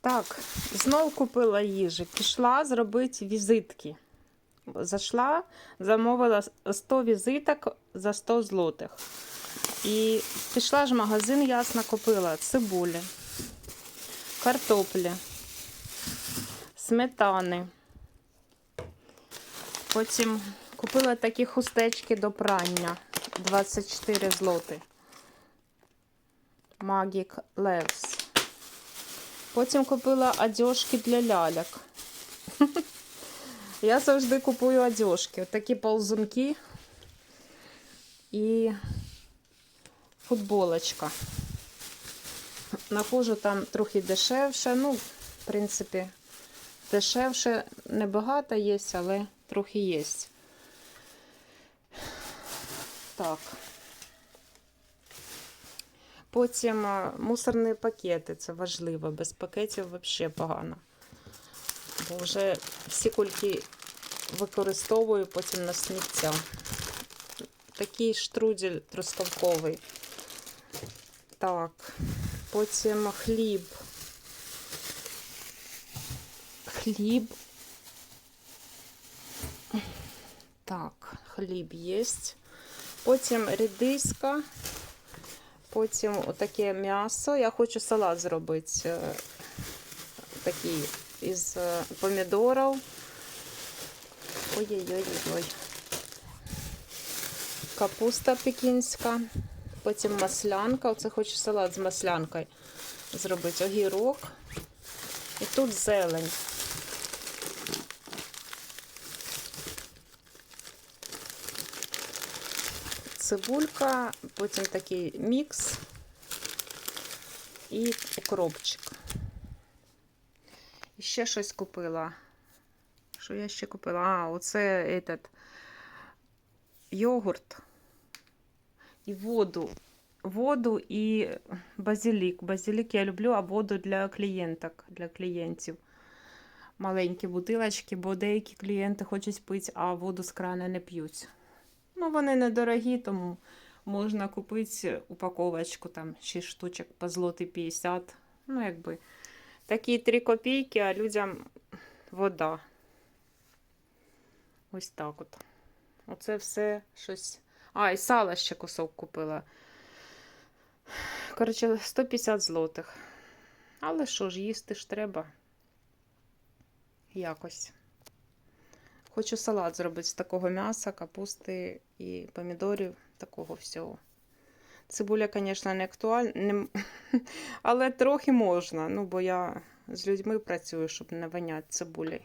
Так, знов купила їжі. Пішла зробити візитки. Зайшла, замовила 100 візиток за 100 злотих. І пішла ж в магазин, ясно, купила цибулі, картоплі, сметани. Потім купила такі хустечки до прання 24 злоти. Magic Leves. Потім купила одежки для ляльок. Я завжди купую одежки. Такі ползунки і футболочка. Нахожу там трохи дешевше. Ну, в принципі, дешевше небагато є, але трохи є. Так. Потім мусорні пакети, це важливо. Без пакетів взагалі погано. Бо вже всі кульки використовую потім на сміття. Такий штрудель трускавковий. Так, потім хліб. Хліб. Так, хліб є. Потім рідиска. Потім отаке м'ясо. Я хочу салат зробити. е, Такий із е, помідорів. Ой-ой-ой-ой. Капуста пекінська. Потім маслянка. Оце хочу салат з маслянкою зробити. Огірок. І тут зелень. Цибулька, потім такий мікс і укропчик. І ще щось купила. Що я ще купила? А, оце этот, йогурт і воду. Воду і базилік. Базилік я люблю, а воду для клієнток, для клієнтів. Маленькі бутилочки, бо деякі клієнти хочуть пити, а воду з крана не п'ють. Вони недорогі, тому можна купити упаковочку, там 6 штучок по злоти 50. Ну, якби такі 3 копійки, а людям вода. Ось так от. Оце все щось. А, і сала ще кусок купила. Коротше, 150 злотих. Але що ж, їсти ж треба. Якось. Хочу салат зробити з такого м'яса, капусти і помідорів, такого всього. Цибуля, звісно, не актуальна, не... але трохи можна. Ну, бо я з людьми працюю, щоб не воняти цибулею.